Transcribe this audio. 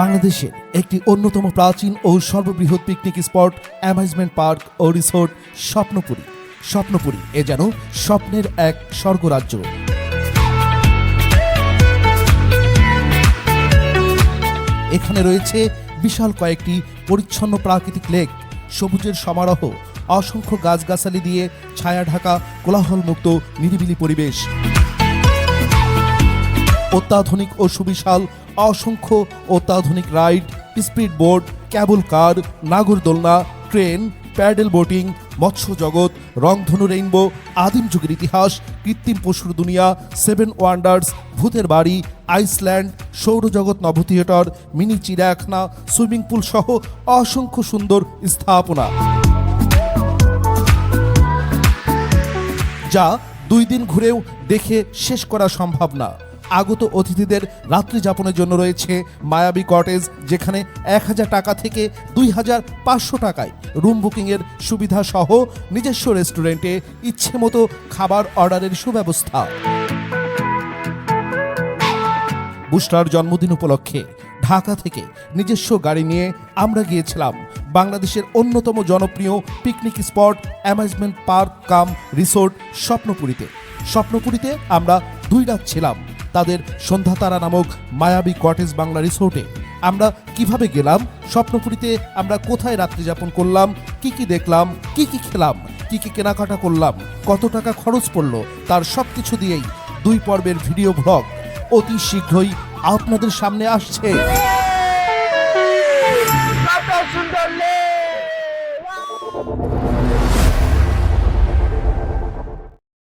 বাংলাদেশের একটি অন্যতম প্রাচীন ও সর্ববৃহৎ পিকনিক স্পট অ্যামাইজমেন্ট পার্ক ও রিসোর্ট স্বপ্নপুরী। স্বপ্নপুরী এ যেন স্বপ্নের এক স্বর্গরাজ্য। এখানে রয়েছে বিশাল কয়েকটি পরিচ্ছন্ন প্রাকৃতিক লেক, সবুজের সমারোহ, অসংখ্য গাছগাছালি দিয়ে ছায়া ঢাকা কোলাহলমুক্ত নিরিবিলি পরিবেশ। অত্যাধুনিক ও সুবিশাল, অসংখ্য অত্যাধুনিক ride speed boat cable car, নাগরদোলনা, train, paddle boating, মৎস্য জগৎ, রংধনু রেইনবো, আদিম যুগের ইতিহাস, কৃত্রিম পশুর দুনিয়া, সেভেন ওয়ান্ডার্স, ভূতের বাড়ি, আইসল্যান্ড, সৌরজগৎ নভথিয়েটার মিনি চিড়িয়াখানা, সুইমিং পুল সহ অসংখ্য সুন্দর স্থাপনা। যা দুই দিন ঘুরেও দেখে শেষ করা সম্ভব না। আগত অতিথিদের রাত্রি যাপনের জন্য রয়েছে মায়াবী কটেজ যেখানে এক হাজার টাকা থেকে দুই হাজার পাঁচশো টাকায় রুম বুকিংয়ের সুবিধা সহ নিজস্ব রেস্টুরেন্টে ইচ্ছে মতো খাবার অর্ডারের সুব্যবস্থা। বুস্টার জন্মদিন উপলক্ষে ঢাকা থেকে নিজস্ব গাড়ি নিয়ে আমরা গিয়েছিলাম বাংলাদেশের অন্যতম জনপ্রিয় picnic spot amusement park cum resort স্বপ্নপুরীতে। স্বপ্নপুরীতে আমরা দুই রাত ছিলাম। তাদের সন্ধ্যাতারা নামক মায়াবী কটেজ বাংলা রিসোর্টে। আমরা কীভাবে গেলাম, স্বপ্নপুরীতে আমরা কোথায় রাত্রি যাপন করলাম, কি কি দেখলাম, কি কি খেলাম, কি কি কেনাকাটা করলাম, কত টাকা খরচ পড়ল, তার সব কিছু দিয়েই দুই পর্বের ভিডিও ব্লগ অতি শীঘ্রই আপনাদের সামনে আসছে।